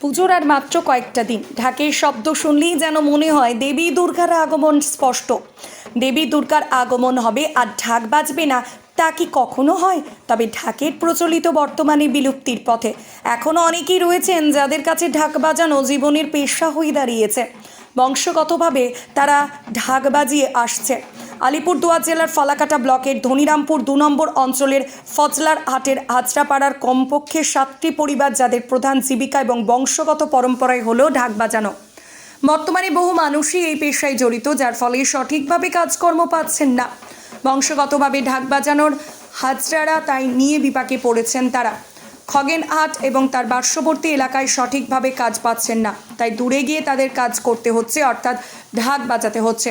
পুজোর আর মাত্র কয়েকটা দিন। ঢাকের শব্দ শুনলেই যেন মনে হয় দেবী দুর্গার আগমন স্পষ্ট। দেবী দুর্গার আগমন হবে আর ঢাক বাজবে না, তা কি কখনো হয়? তবে ঢাকের প্রচলিত বর্তমানে বিলুপ্তির পথে। এখনও অনেকেই রয়েছেন যাদের কাছে ঢাক বাজানো জীবনের পেশা হয়ে দাঁড়িয়েছে। বংশগতভাবে তারা ঢাক বাজিয়ে আসছে। আলিপুরদুয়ার জেলার ফালাকাটা ব্লকের ধনিরামপুর দু নম্বর অঞ্চলের ফজলার হাটের হাজরাপাড়ার কমপক্ষে সাতটি পরিবার যাদের প্রধান জীবিকা এবং বংশগত পরম্পরায় হলো ঢাক বাজানো। বর্তমানে বহু মানুষই এই পেশায় জড়িত, যার ফলে সঠিকভাবে কাজকর্ম পাচ্ছেন না। বংশগতভাবে ঢাক বাজানোর হাজরারা তাই নিয়ে বিপাকে পড়েছেন তারা। খগেনহাট এবং তার পার্শ্ববর্তী এলাকায় সঠিকভাবে কাজ পাচ্ছেন না। তাই দূরে গিয়ে তাদের কাজ করতে হচ্ছে, অর্থাৎ ঢাক বাজাতে হচ্ছে।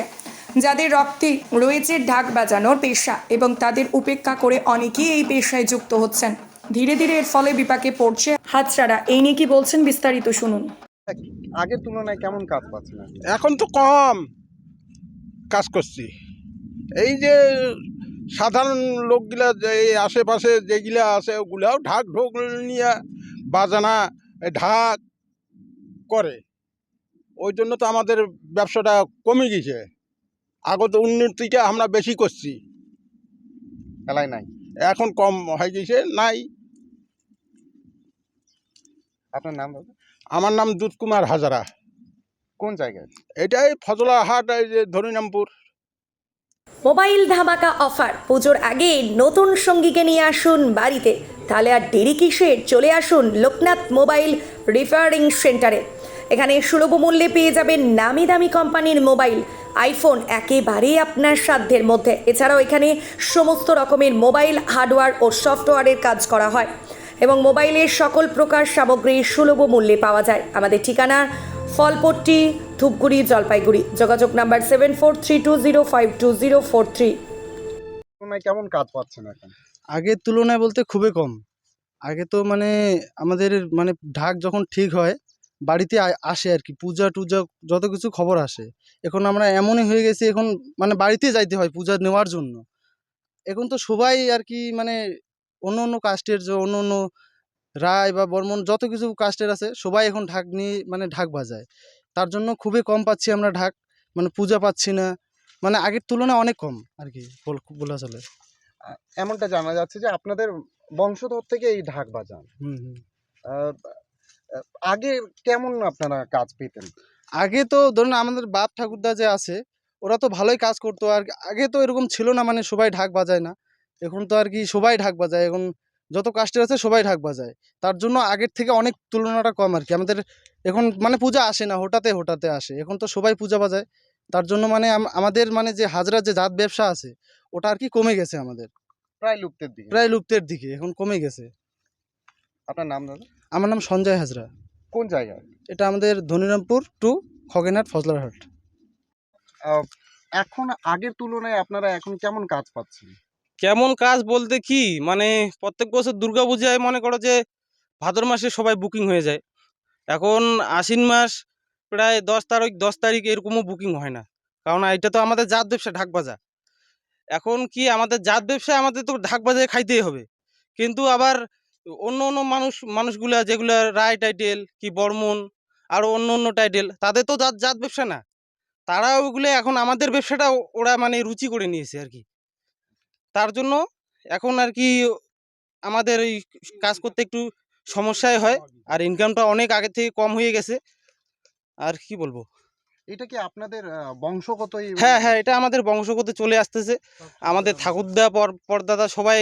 যাদের রক্তে রয়েছে ঢাক বাজানোর পেশা এবং তাদের উপেক্ষা করে অনেকেই এই পেশায় যুক্ত হচ্ছেন। ধীরে ধীরে এর ফলে বিপাকে পড়ছে হাতছাড়া। এই নিয়ে কি বলছেন বিস্তারিত শুনুন। আগের তুলনায় কেমন কাজ পাচ্ছেন? এখন তো কম কাজ করছি। এই যে সাধারণ লোকগুলা যে আশেপাশে যেগুলা আছে ওগুলাও ঢাক ঢোক নিয়ে বাজানা ঢাক করে। ওই জন্য তো আমাদের ব্যবসাটা কমে গেছে। আগত উন্নতিটা আমরা বেশি করছি। খেলায় নাই। এখন কম হয়ে গেছে নাই। আপনার নাম আমার নাম দুধ কুমার হাজারা। কোন জায়গায়? এটাই ফজলা হাট এই যে ধরিনামপুর। মোবাইল ধামাকা অফার পুজোর আগে নতুন সঙ্গীকে নিয়ে আসুন বাড়িতে। তাহলে আর দেরি কিসের? চলে আসুন লোকনাথ মোবাইল রিপেয়ারিং সেন্টারে। এখানে সুলভ মূল্যে পেয়ে যাবেন নামি দামি কোম্পানির মোবাইল। আইফোন একেবারেই আপনার সাধ্যের মধ্যে। এছাড়াও এখানে সমস্ত রকমের মোবাইল হার্ডওয়্যার ও সফটওয়্যারের কাজ করা হয় এবং মোবাইলের সকল প্রকার সামগ্রী সুলভ মূল্যে পাওয়া যায়। আমাদের ঠিকানা ফলপট্টি ধূপগুড়ি জলপাইগুড়ি। যোগাযোগ number seven four three two zero five two zero four three তুলনায় কেমন কাজ পাচ্ছেন এখন? আগের তুলনায় বলতে খুবই কম। আগে তো মানে আমাদের মানে ঢাক যখন ঠিক হয় বাড়িতে আসে আর কি পূজা টুজা যত কিছু খবর আসে। এখন আমরা এমনই হয়ে গেছি এখন মানে বাড়িতে যাইতে হয় পূজা নেওয়ার জন্য। এখন তো সবাই আর কি মানে অন্য অন্য কাস্টের যে অন্য অন্য রায় বা বর্মন যত কিছু কাস্টের আছে সবাই এখন ঢাক নিয়ে মানে ঢাক বাজায়। তার জন্য খুবই কম পাচ্ছি আমরা ঢাক মানে পূজা পাচ্ছি না। মানে আগের তুলনায় অনেক কম আর কি বল- চলে এমনটা জানা যাচ্ছে যে আপনাদের বংশধর থেকে এই ঢাক বাজান। হুম হুম। আগে কেমন আপনারা কাজ পেতেন? আগে তো ধরুন আমাদের বাপ ঠাকুরদা যে আছে ওরা তো ভালোই কাজ করতো। আর আগে তো এরকম ছিল না মানে সবাই ঢাক বাজায় না। এখন তো আর কি সবাই ঢাক বাজায়। এখন যত কাস্টের আছে সবাই ঢাক বাজায়। তার জন্য আগের থেকে অনেক তুলনাটা কম আর কি। আমাদের এখন মানে পূজা আসে না হঠাতে হঠাতে আসে। এখন তো সবাই পূজা বাজায়। তার জন্য মানে আম- আমাদের মানে যে হাজরা যে জাত ব্যবসা আছে ওটা আর কি কমে গেছে আমাদের। প্রায় লুপ্তের দিকে। প্রায় লুপ্তের দিকে এখন কমে গেছে। আপনার নাম দাদা? আমার নাম সঞ্জয় হাজরা। কোন জায়গায় এটা আমাদের ধনিরামপুর টু খগেনহাট ফজলারহাট। এখন আগের তুলনায় আপনারা এখন কেমন কাজ পাচ্ছেন? কেমন কাজ বলতে কি? মানে প্রত্যেক বছর দুর্গা পূজায় মনে করো যে ভাদর মাসে সবাই বুকিং হয়ে যায়। এখন আশ্বিন মাস প্রায় দশ তারিখ দশ তারিখ এরকমও বুকিং হয় না। কারণ এটা তো আমাদের জাত ব্যবসা ঢাক বাজা এখন কি আমাদের জাত ব্যবসা আমাদের তো ঢাক বাজায় খাইতেই হবে। কিন্তু আবার অন্য অন্য মানুষ মানুষগুলা যেগুলা রায় টাইটেল কি বর্মন আরও অন্য অন্য টাইটেল তাদের তো জাত জাত ব্যবসা না। তারা ওগুলো এখন আমাদের ব্যবসাটা ওরা মানে রুচি করে নিয়েছে আর কি। তার জন্য এখন আর কি আমাদের এই কাজ করতে একটু সমস্যাই হয় আর ইনকামটা অনেক আগে থেকে কম হয়ে গেছে। আর কি বলব? এটা কি আপনাদের বংশগত হ্যাঁ হ্যাঁ এটা আমাদের বংশগত চলে আসতেছে। আমাদের ঠাকুরদা পর পরদাদা সবাই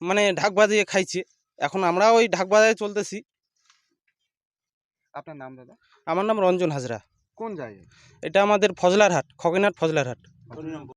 মানে ঢাক বাজিয়ে খাইছে। এখন আমরা ওই ঢাক বাজারে চলতেছি। আপনার নাম দাদা? আমার নাম রঞ্জন হাজরা। কোন জায়গায়? এটা আমাদের ফজলার হাট খগেনহাট ফজলার হাট